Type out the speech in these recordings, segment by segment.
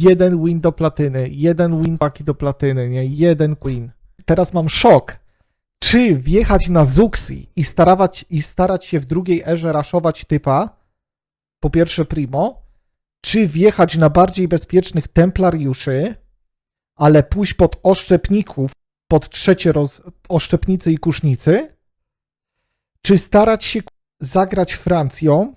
jeden win do platyny, jeden win paki do platyny, nie? Jeden win. Teraz mam szok. Czy wjechać na Zuxi i, starawać, i starać się w drugiej erze raszować typa, po pierwsze Primo, czy wjechać na bardziej bezpiecznych templariuszy, ale pójść pod oszczepników, pod trzecie roz... oszczepnicy i kusznicy, czy starać się zagrać Francją,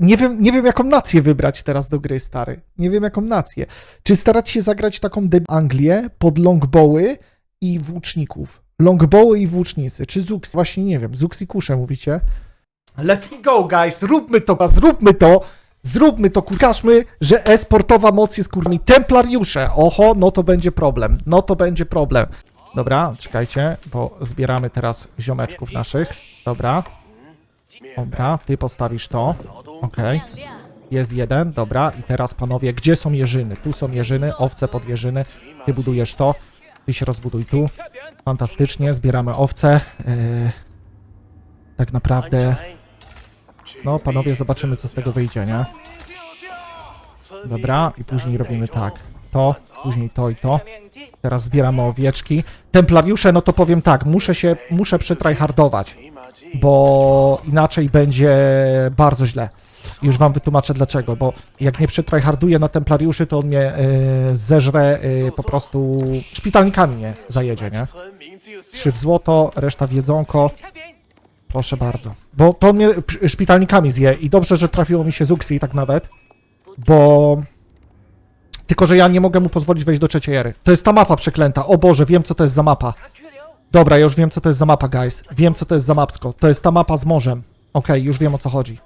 nie wiem, nie wiem, jaką nację wybrać teraz do gry, stary. Nie wiem, jaką nację. Czy starać się zagrać taką de- Anglię pod longbowy i włóczników? Longbowy i włócznicy. Czy Zux? Właśnie nie wiem. Zux i kusze mówicie? Let's go, guys! Zróbmy to, zróbmy to! Zróbmy to, kurkażmy, że e-sportowa moc jest kurmi. Templariusze! Oho, no to będzie problem. No to będzie problem. Dobra, czekajcie, bo zbieramy teraz ziomeczków naszych. Dobra. Dobra, ty postawisz to. Okej. Jest jeden, dobra. I teraz panowie, gdzie są jeżyny? Tu są jeżyny, owce pod jeżyny. Ty budujesz to. Ty się rozbuduj tu. Fantastycznie, zbieramy owce. Yy, tak naprawdę, no panowie, zobaczymy co z tego wyjdzie, nie? Dobra, i później robimy tak. To, później to i to. Teraz zbieramy owieczki. Templariusze, no to powiem tak, muszę się, muszę przytryhardować, bo inaczej będzie bardzo źle. Już wam wytłumaczę dlaczego, bo jak nie przytryharduję na templariuszy, to on mnie y, zeżre y, po prostu szpitalnikami nie zajedzie, nie? Trzy w złoto, reszta w jedzonko. Proszę bardzo. Bo to mnie szpitalnikami zje i dobrze, że trafiło mi się Zuxi tak nawet, bo... Tylko, że ja nie mogę mu pozwolić wejść do trzeciej ery. To jest ta mapa przeklęta. O Boże, wiem co to jest za mapa. Dobra, już wiem co to jest za mapa, guys. Wiem co to jest za mapsko. To jest ta mapa z morzem. Okej, już wiem o co chodzi.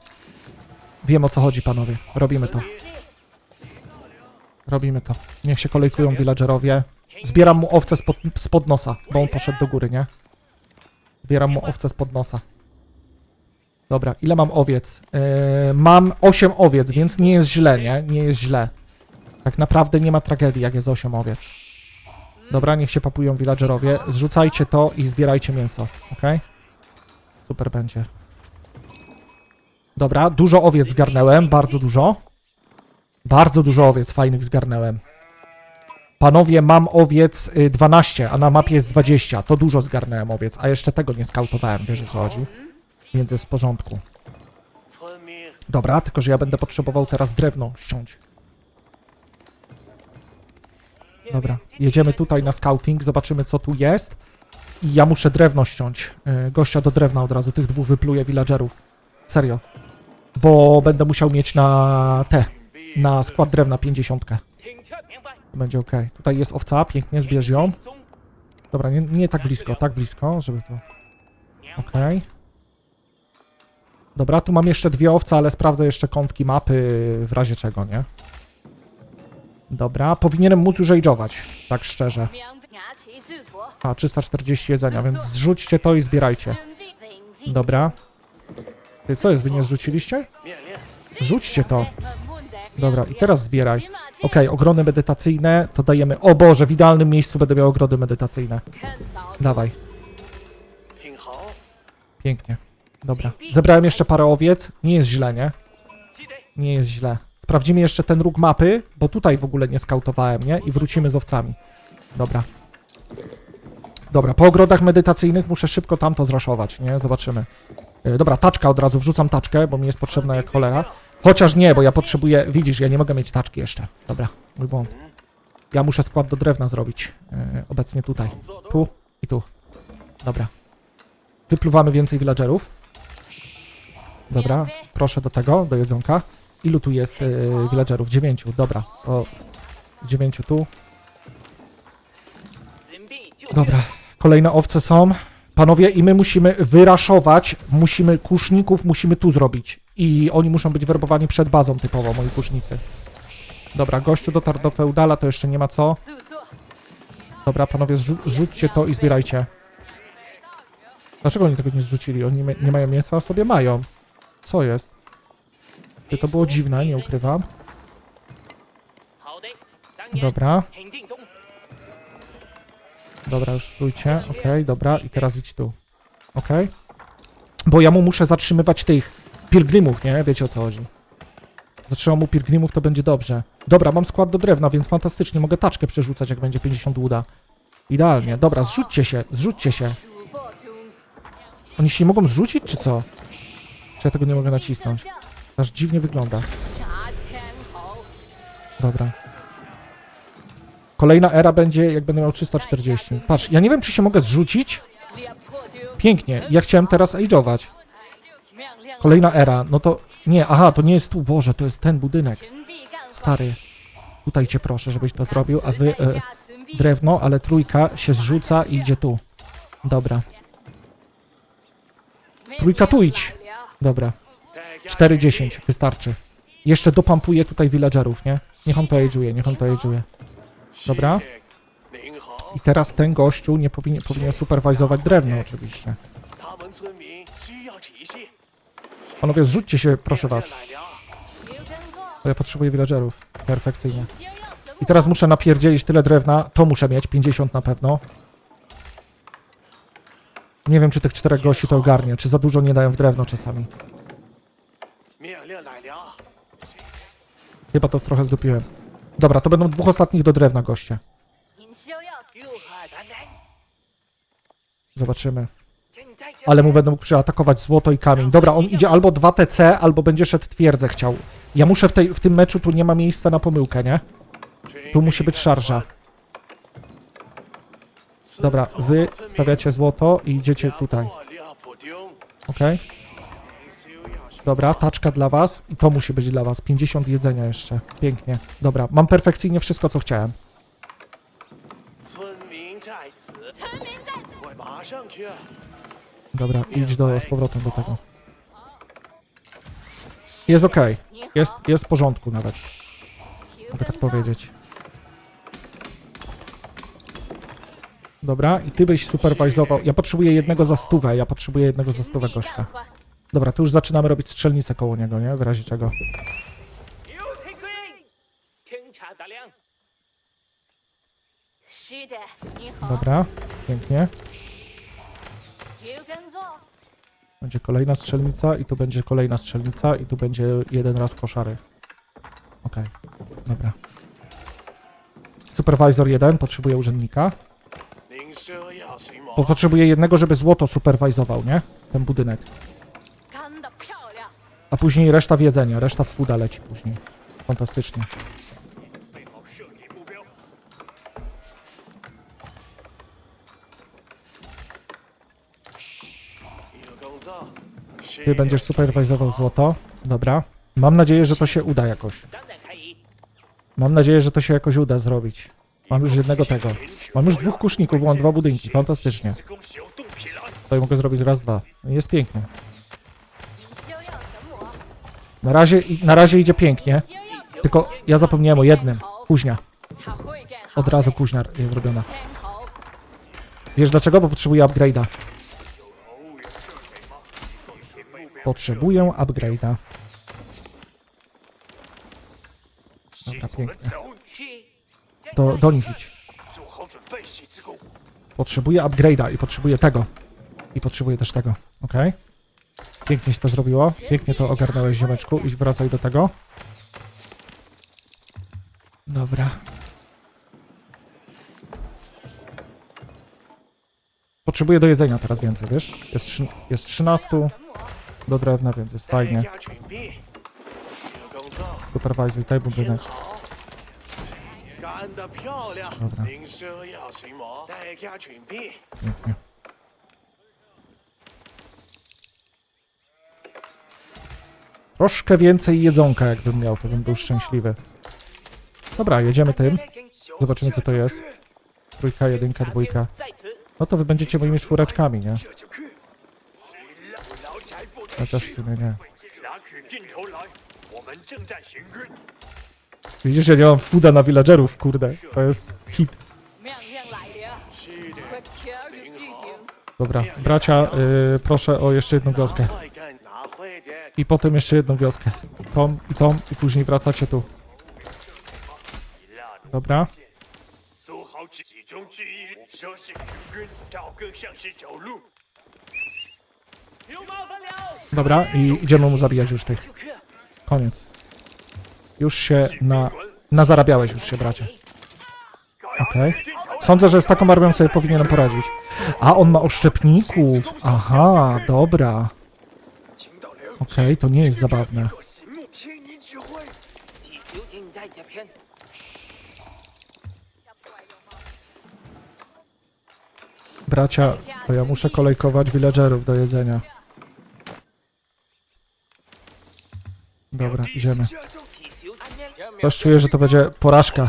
Wiem o co chodzi, panowie. Robimy to. Robimy to. Niech się kolejkują villagerowie. Zbieram mu owce spod, spod nosa, bo on poszedł do góry, nie? Zbieram mu owce spod nosa. Dobra, ile mam owiec? Yy, mam 8 owiec, więc nie jest źle, nie? Nie jest źle. Tak naprawdę nie ma tragedii, jak jest 8 owiec. Dobra, niech się papują villagerowie. Zrzucajcie to i zbierajcie mięso, ok? Super będzie. Dobra, dużo owiec zgarnęłem, bardzo dużo. Bardzo dużo owiec fajnych zgarnęłem. Panowie, mam owiec y, 12, a na mapie jest 20. To dużo zgarnąłem owiec, a jeszcze tego nie skautowałem, wiesz o co chodzi? Więc jest w porządku. Dobra, tylko że ja będę potrzebował teraz drewno ściąć. Dobra, jedziemy tutaj na scouting, zobaczymy co tu jest. I ja muszę drewno ściąć. Y, Gościa do drewna od razu, tych dwóch wypluję villagerów. Serio. Bo będę musiał mieć na te, na skład drewna 50. Będzie ok. Tutaj jest owca, pięknie, zbierz ją. Dobra, nie, nie tak blisko, tak blisko, żeby to... Okej. Dobra, tu mam jeszcze dwie owce, ale sprawdzę jeszcze kątki mapy w razie czego, nie? Dobra, powinienem móc już age'ować, tak szczerze. A, 340 jedzenia, więc zrzućcie to i zbierajcie. Dobra. Ty, co jest, wy nie zrzuciliście? Zrzućcie to. Dobra, i teraz zbieraj. Okej, ogrody medytacyjne, to dajemy... O Boże, w idealnym miejscu będę miał ogrody medytacyjne. Dawaj, pięknie. Dobra, zebrałem jeszcze parę owiec. Nie jest źle, nie? Nie jest źle. Sprawdzimy jeszcze ten róg mapy, bo tutaj w ogóle nie skautowałem, nie? I wrócimy z owcami. Dobra. Dobra, po ogrodach medytacyjnych muszę szybko tamto zraszować, nie? Zobaczymy. E, Dobra, taczka od razu, wrzucam taczkę, bo mi jest potrzebna jak cholera. Chociaż nie, bo ja potrzebuję, widzisz, ja nie mogę mieć taczki jeszcze. Dobra, mój błąd. Ja muszę skład do drewna zrobić. e, obecnie tutaj. Tu i tu. Dobra. Wypluwamy więcej villagerów. Dobra, proszę do tego, do jedzonka. Ilu tu jest y, villagerów? Dziewięciu, dobra. O, dziewięciu tu. Dobra, kolejne owce są. Panowie, i my musimy wyraszować, musimy kuszników, musimy tu zrobić. I oni muszą być werbowani przed bazą typowo, moi kusznicy. Dobra, gościu dotarł do feudala, to jeszcze nie ma co. Dobra, panowie, zrzu zrzućcie to i zbierajcie. Dlaczego oni tego nie zrzucili? Oni nie mają mięsa, a sobie mają. Co jest? Ty, To było dziwne, nie ukrywam. Dobra, dobra, już stójcie. Okej, dobra, i teraz idź tu. Okej. Bo ja mu muszę zatrzymywać tych pilgrimów, nie? Wiecie o co chodzi. Zatrzymam mu pilgrimów, to będzie dobrze. Dobra, mam skład do drewna, więc fantastycznie. Mogę taczkę przerzucać, jak będzie 50 łuda. Idealnie. Dobra, zrzućcie się, zrzućcie się. Oni się nie mogą zrzucić, czy co? Czy ja tego nie mogę nacisnąć? Aż dziwnie wygląda. Dobra. Kolejna era będzie, jak będę miał 340. Patrz, ja nie wiem, czy się mogę zrzucić. Pięknie. Ja chciałem teraz age'ować. Kolejna era. No to... Nie, aha, to nie jest tu. Boże, to jest ten budynek. Stary. Tutaj cię proszę, żebyś to zrobił, a wy... E, drewno, ale trójka się zrzuca i idzie tu. Dobra, Trójka tu idź. dobra. 4-10, wystarczy. Jeszcze dopampuję tutaj villagerów, nie? Niech on to age'uje, niech on to age'uje. Dobra. I teraz ten gościu nie powinien, powinien superwizować drewno oczywiście. Panowie, zrzućcie się, proszę was. Bo ja potrzebuję villagerów. Perfekcyjnie. I teraz muszę napierdzielić tyle drewna. To muszę mieć, 50 na pewno. Nie wiem, czy tych czterech gości to ogarnie, czy za dużo nie dają w drewno czasami. Chyba to trochę zdupiłem. Dobra, to będą dwóch ostatnich do drewna goście. Zobaczymy. Ale mu będą przyatakować złoto i kamień. Dobra, on idzie albo 2 TC, albo będzie szedł twierdzę chciał. Ja muszę w, tej, w tym meczu, tu nie ma miejsca na pomyłkę, nie? Tu musi być szarża. Dobra, wy stawiacie złoto i idziecie tutaj. Okej? Dobra, taczka dla was i to musi być dla was. 50 jedzenia jeszcze. Pięknie. Dobra, mam perfekcyjnie wszystko, co chciałem. Dobra, idź do, z powrotem do tego. Jest okej. Jest, jest w porządku nawet, mogę tak powiedzieć. Dobra, i ty byś superwizował. Ja potrzebuję jednego za stówę, ja potrzebuję jednego za stówę gościa. Dobra, tu już zaczynamy robić strzelnicę koło niego, nie? W razie czego. Dobra, pięknie. Będzie kolejna strzelnica i tu będzie kolejna strzelnica i tu będzie jeden raz koszary. Okej, dobra. Supervisor 1 potrzebuje urzędnika. Bo potrzebuje jednego, żeby złoto superwizował, nie? Ten budynek. A później reszta w jedzenia, reszta w fooda leci później. Fantastycznie. Ty będziesz superwizował złoto. Dobra. Mam nadzieję, że to się uda jakoś. Mam nadzieję, że to się jakoś uda zrobić. Mam już jednego tego. Mam już dwóch kuszników, mam dwa budynki. Fantastycznie. Tutaj mogę zrobić raz, dwa. Jest pięknie. Na razie, na razie idzie pięknie. Tylko ja zapomniałem o jednym. Kuźnia. Od razu kuźnia jest zrobiona. Wiesz dlaczego? Bo potrzebuję upgrade'a. Potrzebuję upgrade'a. Dobra, pięknie. Do, do nich idź. Potrzebuję upgrade'a i potrzebuję tego. I potrzebuję też tego. Ok? Pięknie się to zrobiło. Pięknie to ogarnąłeś, ziomeczku. I wracaj do tego. Dobra. Potrzebuję do jedzenia teraz więcej, wiesz? Jest, trzy- jest 13 do drewna, więc jest fajnie. Supervizuj tutaj budynek. Dobra. Pięknie. Troszkę więcej jedzonka, jakbym miał, to bym był szczęśliwy. Dobra, jedziemy tym. Zobaczymy, co to jest. Trójka, jedynka, dwójka. No to wy będziecie moimi czwóreczkami, nie? Chociaż w sumie nie. Widzisz, że nie mam fooda na villagerów, kurde. To jest hit. Dobra, bracia, y, proszę o jeszcze jedną wioskę. I potem jeszcze jedną wioskę. Tą i tą i później wracacie tu. Dobra. Dobra, i idziemy mu zabijać już tych. Koniec. Już się na... Nazarabiałeś już się, bracie. Okej. Sądzę, że z taką armią sobie powinienem poradzić. A, on ma oszczepników. Aha, dobra. Okej, okay, to nie jest zabawne. Bracia, to ja muszę kolejkować villagerów do jedzenia. Dobra, idziemy. Też czuję, że to będzie porażka.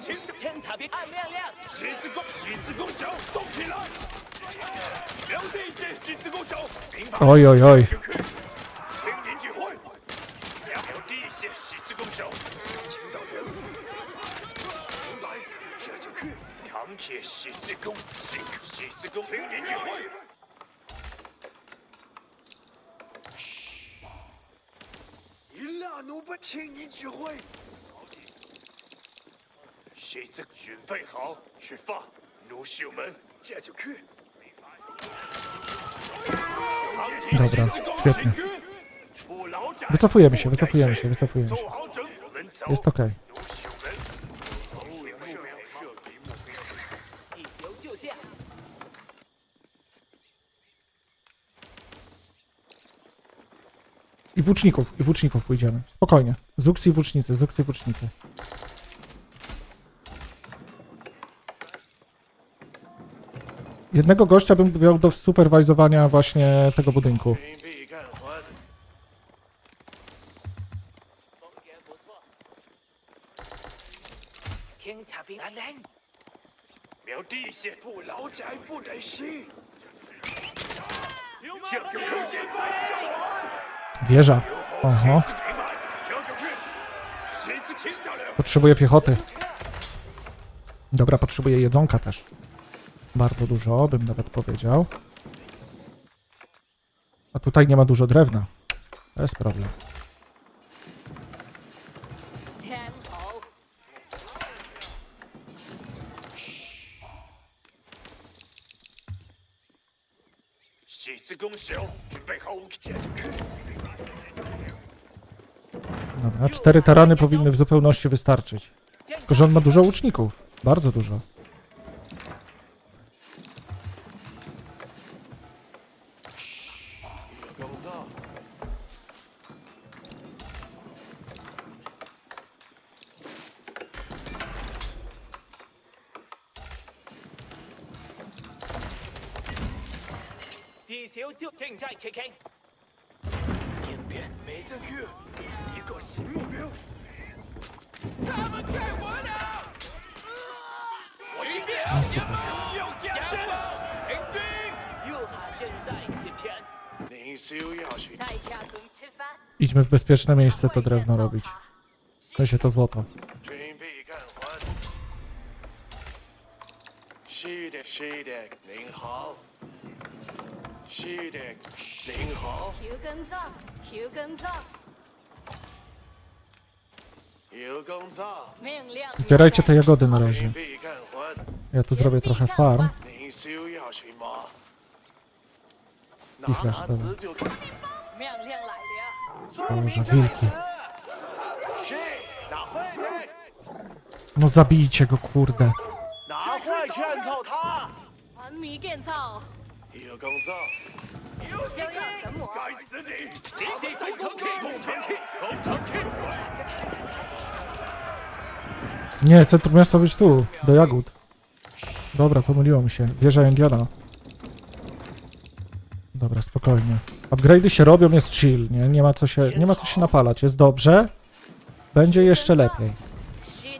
天塔边按亮亮，十字弓，十字弓手，动起来！两地线十字弓手，明白？Oj, oj, oj. 听您指挥。两条地线十字弓手，请导员。明白，这就去。长铁十字弓，十字弓，听您指挥。一拉奴不听您指挥。十字准备好，出发，奴秀们，这就去。 Dobra, świetnie. Wycofujemy się, wycofujemy się, wycofujemy się. Jest okej. 一球就下。 I włóczników, i włóczników pójdziemy. Spokojnie. Zuks i włócznicy, zuks i włócznicy. Jednego gościa bym wziął do superwajzowania właśnie tego budynku. Wieża. Oho. Potrzebuję piechoty. Dobra, potrzebuję jedzonka też bardzo dużo, bym nawet powiedział. A tutaj nie ma dużo drewna. To jest problem. Dobra, cztery tarany powinny w zupełności wystarczyć. Tylko, że on ma dużo łuczników. Bardzo dużo. 演变没正确，一个新目标。我一变，又见身了，行军。右下正在这片。您休要去。带下尊吃饭。 Idźmy w bezpieczne miejsce to drewno robić. To się to złoto. 准备干活。是的，是的，您好。 是的，您好。求耕作，求耕作，有工作，命令。 Zbierajcie te jagody na razie. 准备干活。 Ja tu zrobię trochę farm. 您休要去吗？ I flash, 拿 dobra. 词就可。命令来了。 Boże, wilki. 是，拿坏的， No zabijcie go, kurde. 拿坏劝奏他。完米建造， 有工作。休要神魔。该死你！你得工程 K，工程 K，工程 K。 Nie, centrum miasta być tu, do jagód. Dobra, pomyliło mi się. Wieża Indiana. Dobra, spokojnie. Upgrade'y się robią, jest chill, nie? Nie ma co się, nie ma co się napalać, jest dobrze. Będzie jeszcze lepiej.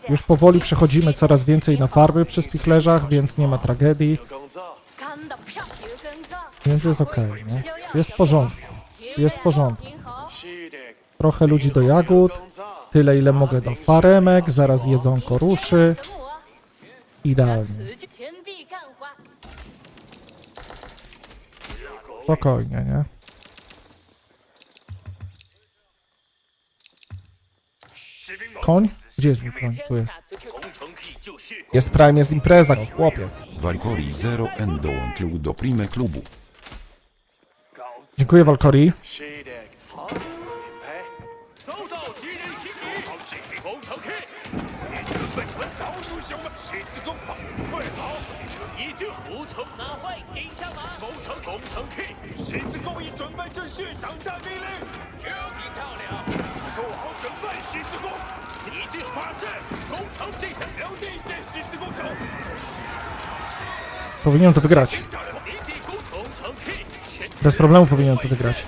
Już powoli przechodzimy coraz więcej na farmy przy spichlerzach, więc nie ma tragedii, 有工作。干的票，求耕作。 Więc jest ok, nie? Jest w porządku. Jest w porządku. Trochę ludzi do jagód, tyle ile mogę do faremek, zaraz jedzonko ruszy. Idealnie. Spokojnie, nie? Koń? Gdzie jest mój koń? Tu jest. Jest prime, jest impreza, chłopie. Valkyrie Zero N dołączył do Prime Klubu. Dziękuję, Walkorii. Powinien to wygrać. Bez problemu powinien to wygrać.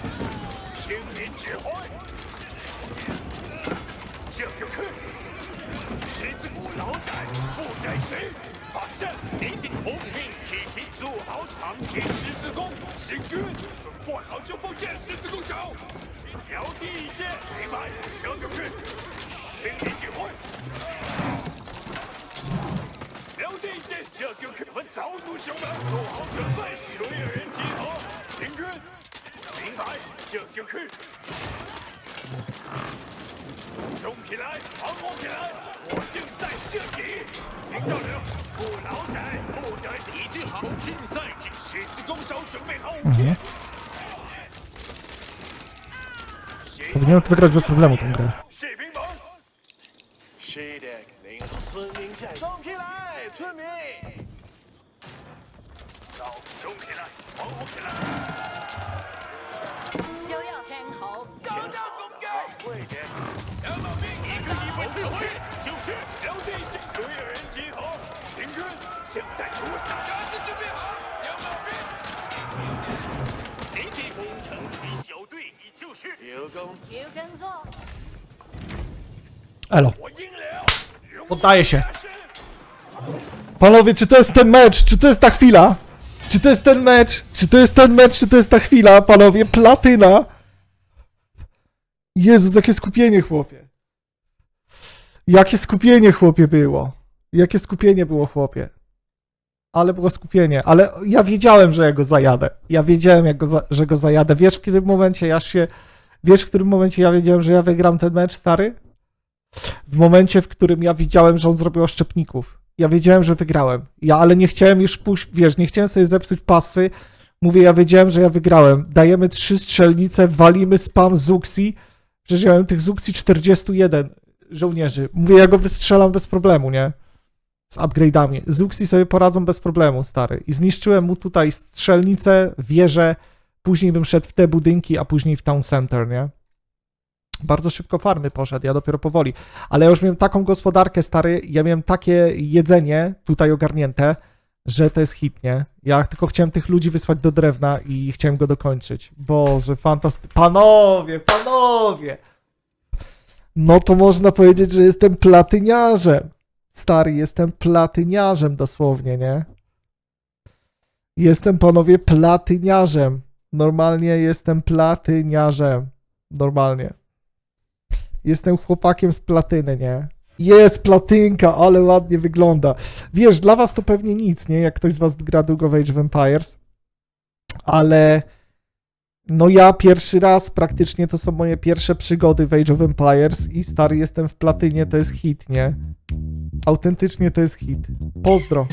明白，这就去。冲起来，防火起来，我正在射击，听到了，不老仔，不得一只好正在进，十字弓手准备好武器。 Powinien to wygrać bez problemu tę grę. 士兵们，是的，领村民战，冲起来，村民！走，冲起来，防火起来！ 击！会的，两毛兵一个一分退回，就是留地线，所有人集合，行军，正在出场，杆子准备好，两毛兵。连地攻城一小队，你就是有功，有跟做， Elo. 我赢了！ Poddaję się. Panowie, czy to jest ten mecz? Czy to jest ta chwila? Czy to jest ten mecz? Czy to jest ten mecz? Czy to jest ta chwila? Panowie, platyna! Jezus, jakie skupienie, chłopie. Jakie skupienie, chłopie, było. Jakie skupienie było, chłopie. Ale było skupienie. Ale ja wiedziałem, że ja go zajadę. Ja wiedziałem, jak go za, że go zajadę. Wiesz, w którym momencie ja się... Wiesz, w którym momencie ja wiedziałem, że ja wygram ten mecz, stary? w momencie, w którym ja widziałem, że on zrobił oszczepników. Ja wiedziałem, że wygrałem. Ja, ale nie chciałem już pójść, wiesz, nie chciałem sobie zepsuć pasy. Mówię, ja wiedziałem, że ja wygrałem. Dajemy trzy strzelnice, walimy spam Zuxi. Przecież miałem tych Zuxi 41 żołnierzy. Mówię, ja go wystrzelam bez problemu, nie? Z upgrade'ami. Zuxi sobie poradzą bez problemu, stary. I zniszczyłem mu tutaj strzelnicę, wieżę. Później bym szedł w te budynki, a później w town center, nie? Bardzo szybko farmy poszedł, ja dopiero powoli. Ale ja już miałem taką gospodarkę, stary, ja miałem takie jedzenie tutaj ogarnięte, że to jest hit, nie? Ja tylko chciałem tych ludzi wysłać do drewna i chciałem go dokończyć. Boże, fantastycznie. Panowie, panowie! No to można powiedzieć, że jestem platyniarzem. Stary, jestem platyniarzem dosłownie, nie? Jestem, panowie, platyniarzem. Normalnie jestem platyniarzem. Normalnie. Jestem chłopakiem z platyny, nie? Jest platynka, ale ładnie wygląda. Wiesz, dla was to pewnie nic, nie? Jak ktoś z was gra długo w Age of Empires. Ale no ja pierwszy raz praktycznie to są moje pierwsze przygody w Age of Empires i stary jestem w platynie, to jest hit, nie? Autentycznie to jest hit. Pozdro.